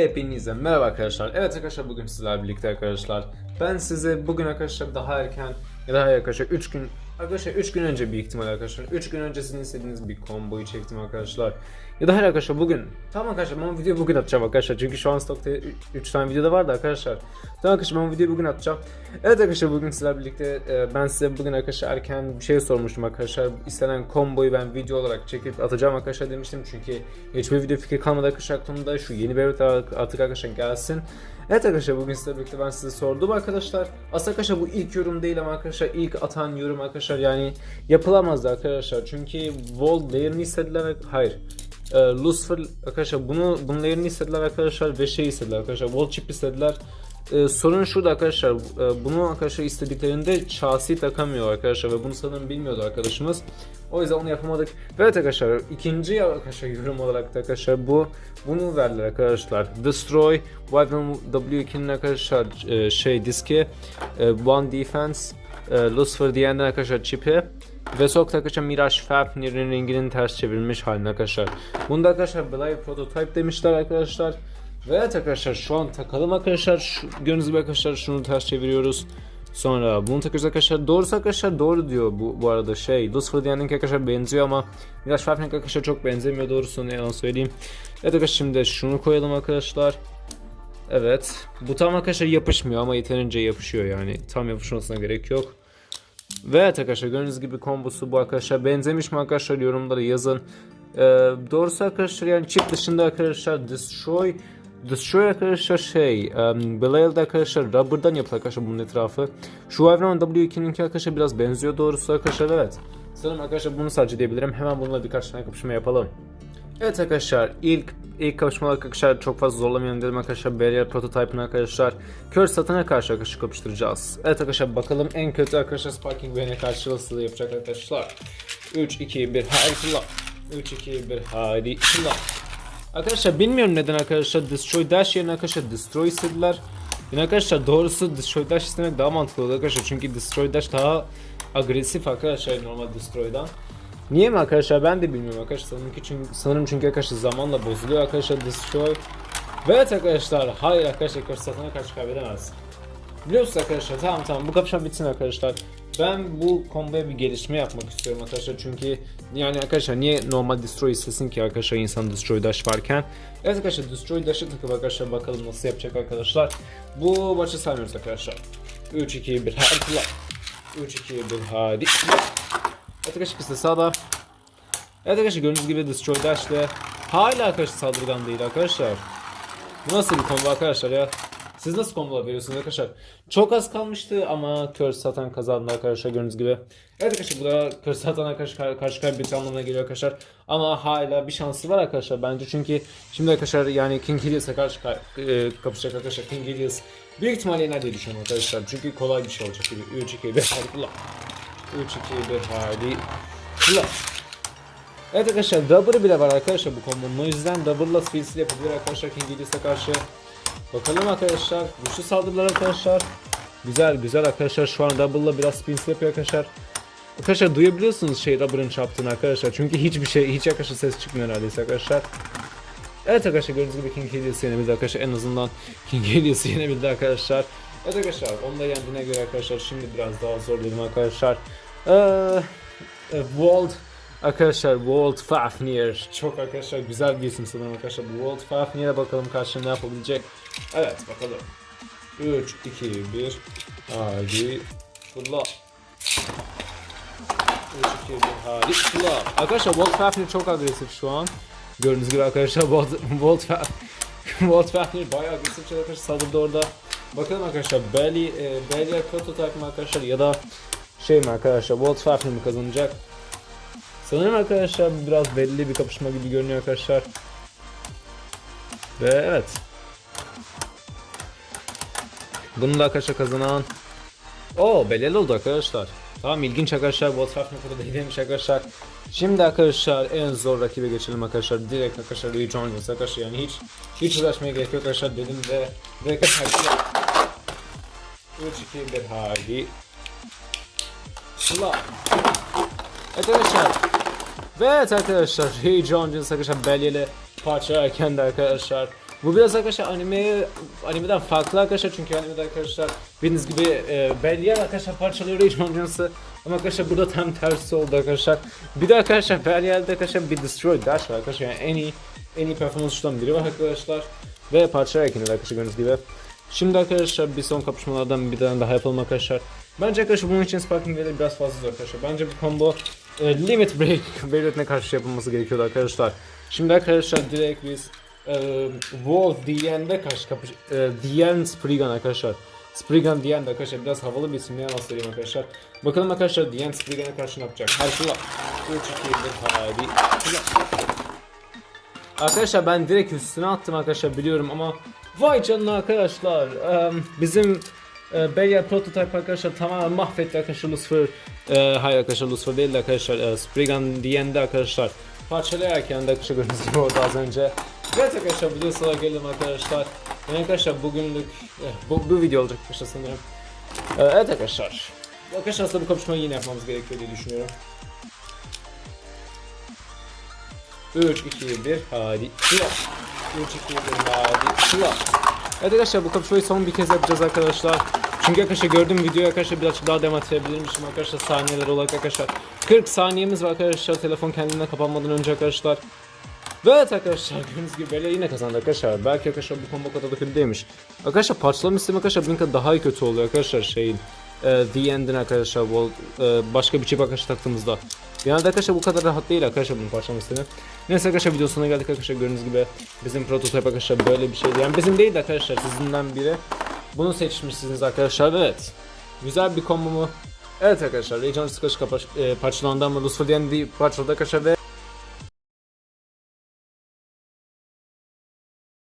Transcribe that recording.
Hepinize merhaba arkadaşlar. Evet arkadaşlar bugün sizlerle birlikte arkadaşlar. Ben size bugün arkadaşlar daha erken ya daha arkadaşlar 3 gün arkadaşlar 3 gün önce bir ihtimal arkadaşlar 3 gün önce sizin istediğiniz bir komboyu çektim arkadaşlar. Ya da hayır arkadaşlar bugün tamam arkadaşlar ben bu videoyu bugün atacağım arkadaşlar çünkü şu an stokta 3 tane videoda vardı arkadaşlar. Tamam arkadaşlar ben bu videoyu bugün atacağım. Evet arkadaşlar bugün sizlerle birlikte e, ben size bugün arkadaşlar erken bir şey sormuştum arkadaşlar. İstenen komboyu ben video olarak çekip atacağım arkadaşlar demiştim çünkü hiçbir video fikri kalmadı arkadaşlar aklımda. Şu yeni bir artık arkadaşlar gelsin. Evet arkadaşlar bugün sizlerle birlikte ben size sordum arkadaşlar. Aslında arkadaşlar bu ilk yorum değil ama arkadaşlar ilk atan yorum arkadaşlar yani yapılamazdı arkadaşlar. Çünkü Wall değerini istediler. Hayır. E, Lucifer arkadaşlar bunu bunun değerini istediler arkadaşlar ve şey istediler arkadaşlar. Wall chip istediler. E, sorun şurada arkadaşlar. E, bunu arkadaşlar istediklerinde chassis takamıyor arkadaşlar ve bunu sanırım bilmiyordu arkadaşımız. O yüzden onu yapamadık. Ve evet arkadaşlar ikinci arkadaşlar yorum olarak da arkadaşlar bu bunu verdiler arkadaşlar. Destroy Wyvern W2'nin arkadaşlar e, şey diski e, One Defense e, Lucifer diyenler arkadaşlar çipi ve sokakta arkadaşlar Mirage Fafnir'in renginin ters çevrilmiş halini arkadaşlar. Bunda arkadaşlar Belay Prototype demişler arkadaşlar. Ve evet arkadaşlar şu an takalım arkadaşlar. Şu, gördüğünüz arkadaşlar şunu ters çeviriyoruz. Sonra bunu takıyoruz arkadaşlar. Doğrusu arkadaşlar doğru diyor bu, bu arada şey. Lucifer diyenin arkadaşlar benziyor ama Mirage Fafnir arkadaşlar çok benzemiyor doğrusu ne yalan söyleyeyim. Evet arkadaşlar şimdi şunu koyalım arkadaşlar. Evet. Bu tam arkadaşlar yapışmıyor ama yeterince yapışıyor yani. Tam yapışmasına gerek yok. Ve evet arkadaşlar gördüğünüz gibi kombosu bu arkadaşlar. Benzemiş mi arkadaşlar yorumlara yazın. Ee, doğrusu arkadaşlar yani çift dışında arkadaşlar Destroy Destroy arkadaşlar şey um, Belial'da arkadaşlar rubber'dan yapılır arkadaşlar bunun etrafı. Şu Wyvern W2'ninki arkadaşlar biraz benziyor doğrusu arkadaşlar evet. Sanırım arkadaşlar bunu sadece diyebilirim. Hemen bununla birkaç tane kapışma yapalım. Evet arkadaşlar ilk ilk kapışmalar arkadaşlar çok fazla zorlamayalım dedim arkadaşlar Barrier Prototype'ını arkadaşlar Kör satana karşı arkadaşlar kapıştıracağız. Evet arkadaşlar bakalım en kötü arkadaşlar Sparking Bane'e karşı nasıl yapacak arkadaşlar. 3 2 1 haydi fırla. 3 2 1 haydi fırla. Arkadaşlar bilmiyorum neden arkadaşlar Destroy Dash yerine arkadaşlar Destroy istediler. Yine arkadaşlar doğrusu Destroy Dash istemek daha mantıklı oldu arkadaşlar çünkü Destroy Dash daha agresif arkadaşlar normal Destroy'dan. Niye mi arkadaşlar ben de bilmiyorum arkadaşlar sanırım, çünkü, sanırım çünkü arkadaşlar zamanla bozuluyor arkadaşlar Destroy. Ve evet arkadaşlar hayır arkadaşlar karşı satana karşı kaybedemez. Biliyorsunuz arkadaşlar tamam tamam bu kapışma bitsin arkadaşlar. Ben bu komboya bir gelişme yapmak istiyorum arkadaşlar çünkü yani arkadaşlar niye normal destroy istesin ki arkadaşlar insan destroy dash varken. Evet arkadaşlar destroy dash'ı takıp arkadaşlar bakalım nasıl yapacak arkadaşlar. Bu maçı saymıyoruz arkadaşlar. 3 2 1 hadi kullan. 3 2 1 hadi. Evet arkadaşlar işte sağda. Evet arkadaşlar gördüğünüz gibi destroy dash hala arkadaşlar saldırgan değil arkadaşlar. Bu nasıl bir combo arkadaşlar ya? Siz nasıl kombolar veriyorsunuz arkadaşlar? Çok az kalmıştı ama kör satan kazandı arkadaşlar gördüğünüz gibi. Evet arkadaşlar bu da kör satan arkadaşlar karşı kaybettiği anlamına geliyor arkadaşlar. Ama hala bir şansı var arkadaşlar bence çünkü şimdi arkadaşlar yani King Helios'a karşı ka- e, kapışacak arkadaşlar King Helios. Büyük ihtimalle yener diye düşünüyorum arkadaşlar. Çünkü kolay bir şey olacak gibi. 3 2 1 hadi kullan. 3 2 1 hadi kullan. Evet arkadaşlar Rubber bile var arkadaşlar bu kombonun. O yüzden Rubber'la Spils'il yapabilir arkadaşlar King Helios'a karşı. Bakalım arkadaşlar. Güçlü saldırılar arkadaşlar. Güzel güzel arkadaşlar. Şu an Double'la biraz spins yapıyor arkadaşlar. Arkadaşlar duyabiliyorsunuz şey Rubber'ın çarptığını arkadaşlar. Çünkü hiçbir şey, hiç arkadaşlar ses çıkmıyor neredeyse arkadaşlar. Evet arkadaşlar gördüğünüz gibi King Helios'u yenebildi arkadaşlar. En azından King Helios'u yenebildi arkadaşlar. Evet arkadaşlar onu da yendiğine göre arkadaşlar şimdi biraz daha zor dedim arkadaşlar. Ee, e, Walled Arkadaşlar Walt Fafnir çok arkadaşlar güzel bir isim sanırım arkadaşlar. Bu Walt Fafnir'e bakalım karşında ne yapabilecek. Evet bakalım. 3, 2, 1. Hadi. Fırla. 3, 2, 1. Hadi fırla. Arkadaşlar Walt Fafnir çok agresif şu an. Gördüğünüz gibi arkadaşlar Walt, Walt, Walt Fafnir bayağı agresif arkadaşlar saldırdı orada. Bakalım arkadaşlar Belly, e, Belly Prototype mi arkadaşlar ya da şey mi arkadaşlar Fafnir mi kazanacak? Sanırım arkadaşlar biraz belli bir kapışma gibi görünüyor arkadaşlar. Ve evet. Bunu da arkadaşlar kazanan o belirli oldu arkadaşlar. Tamam ilginç arkadaşlar. Ne kadar değilmiş arkadaşlar. Şimdi arkadaşlar en zor rakibe geçelim arkadaşlar. Direkt arkadaşlar Rage oynayacağız arkadaşlar. Yani hiç hiç uğraşmaya gerek yok arkadaşlar dedim ve direkt arkadaşlar 3 2 1 haydi. Sıla. Evet arkadaşlar. Ve evet arkadaşlar Jones arkadaşlar belirli parçalarken de arkadaşlar Bu biraz arkadaşlar anime animeden farklı arkadaşlar çünkü animede arkadaşlar bildiğiniz gibi e, Belial arkadaşlar parçalıyor Mondials'ı ama arkadaşlar burada tam tersi oldu arkadaşlar. Bir de arkadaşlar Belial'de arkadaşlar bir Destroy Dash var arkadaşlar yani en iyi en iyi performansçıdan biri var arkadaşlar. Ve parçalar eklenir arkadaşlar gördüğünüz gibi. Şimdi arkadaşlar bir son kapışmalardan bir tane daha yapalım arkadaşlar. Bence arkadaşlar bunun için Sparking Valley biraz fazla arkadaşlar. Bence bu combo e, Limit Break Barret'ine karşı yapılması gerekiyordu arkadaşlar. Şimdi arkadaşlar direkt biz e, Wolf DN'de karşı kapış... E, DN Spriggan arkadaşlar. Spriggan DN'de arkadaşlar biraz havalı bir isim ya nasıl söyleyeyim arkadaşlar. Bakalım arkadaşlar DN Spriggan'a karşı ne yapacak. Şey var. 3 2 1 hadi. Arkadaşlar ben direkt üstüne attım arkadaşlar biliyorum ama vay canına arkadaşlar Eee, bizim e, Belial Prototype arkadaşlar tamamen mahvetti arkadaşlar Lucifer e, hayır arkadaşlar Lucifer değil de arkadaşlar e, Spriggan DN'de arkadaşlar parçalayarken de arkadaşlar gördüğünüz gibi orada az önce Evet arkadaşlar video sıra gelelim arkadaşlar yani arkadaşlar bugünlük eh, bu, bu video olacak arkadaşlar sanırım E, Evet arkadaşlar Arkadaşlar aslında bu kapışmayı yine yapmamız gerekiyor diye düşünüyorum 3, 2, 1, hadi. Sıra. 3, 2, 1, hadi. Sıra. Evet arkadaşlar bu kapışmayı son bir kez yapacağız arkadaşlar. Çünkü arkadaşlar gördüğüm videoyu arkadaşlar birazcık daha devam ettirebilirmişim arkadaşlar saniyeler olarak arkadaşlar. 40 saniyemiz var arkadaşlar telefon kendinden kapanmadan önce arkadaşlar. Ve evet arkadaşlar gördüğünüz gibi böyle yine kazandı arkadaşlar. Belki arkadaşlar bu combo kadar da kötü değilmiş. Arkadaşlar parçalama sistemi arkadaşlar Blink'a daha iyi kötü oluyor arkadaşlar şeyin. E, The End'in arkadaşlar wall, e, başka bir çip arkadaşlar taktığımızda. Genelde arkadaşlar bu kadar rahat değil arkadaşlar bunun parçalama sistemi. Neyse arkadaşlar video sonuna geldik arkadaşlar gördüğünüz gibi bizim prototype arkadaşlar böyle bir şeydi. Yani bizim değil de arkadaşlar sizinden biri. Bunu seçmişsiniz arkadaşlar evet. Güzel bir combo mu? Evet arkadaşlar Rage Hunter Squash parçalandı ama Lucifer DND parçaladı arkadaşlar ve